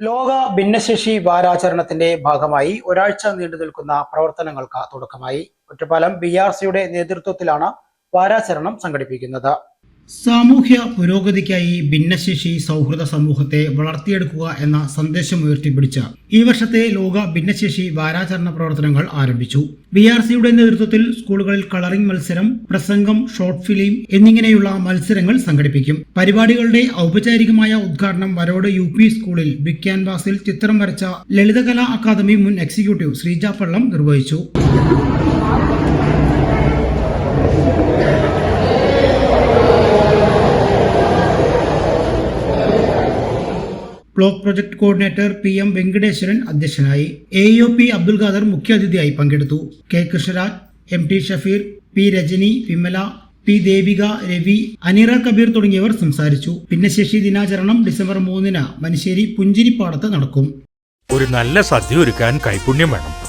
ലോക ഭിന്നശേഷി വാരാചരണത്തിന്റെ ഭാഗമായി ഒരാഴ്ച നീണ്ടു നിൽക്കുന്ന പ്രവർത്തനങ്ങൾക്ക് തുടക്കമായി. ഒറ്റപ്പാലം ബി ആർ സിയുടെ നേതൃത്വത്തിലാണ് വാരാചരണം സംഘടിപ്പിക്കുന്നത്. സാമൂഹ്യ പുരോഗതിക്കായി ഭിന്നശേഷി സൗഹൃദ സമൂഹത്തെ വളർത്തിയെടുക്കുക എന്ന സന്ദേശം ഉയർത്തിപ്പിടിച്ച ഈ വർഷത്തെ ലോക ഭിന്നശേഷി വാരാചരണ പ്രവർത്തനങ്ങൾ ആരംഭിച്ചു. ബി ആർ സിയുടെ നേതൃത്വത്തിൽ സ്കൂളുകളിൽ കളറിംഗ് മത്സരം പ്രസംഗം ഷോർട്ട് ഫിലിം എന്നിങ്ങനെയുള്ള മത്സരങ്ങൾ സംഘടിപ്പിക്കും. പരിപാടികളുടെ ഔപചാരികമായ ഉദ്ഘാടനം വരോട് യു പി സ്കൂളിൽ ബിഗ് ക്യാൻവാസിൽ ചിത്രം വരച്ച ലളിതകലാ അക്കാദമി മുൻ എക്സിക്യൂട്ടീവ് ശ്രീജ പള്ളം നിർവഹിച്ചു. Block project coordinator P M Venkateswaran അധ്യക്ഷനായി. A O P Abdul Khader മുഖ്യാതിഥിയായി പങ്കെടുത്തു. K Krishnaraj M T Shafeer P Rajani Vimala P Devika Ravi Anira Kabeer തുടങ്ങിയവർ സംസാരിച്ചു. ഭിന്നശേഷി ദിനാചരണം ഡിസംബർ മൂന്നിന് മനുശ്ശേരി പുഞ്ചിരിപ്പാടത്ത് നടക്കും. ഒരു നല്ല സദ്യ ഒരുക്കാൻ കൈപുണ്യം വേണം.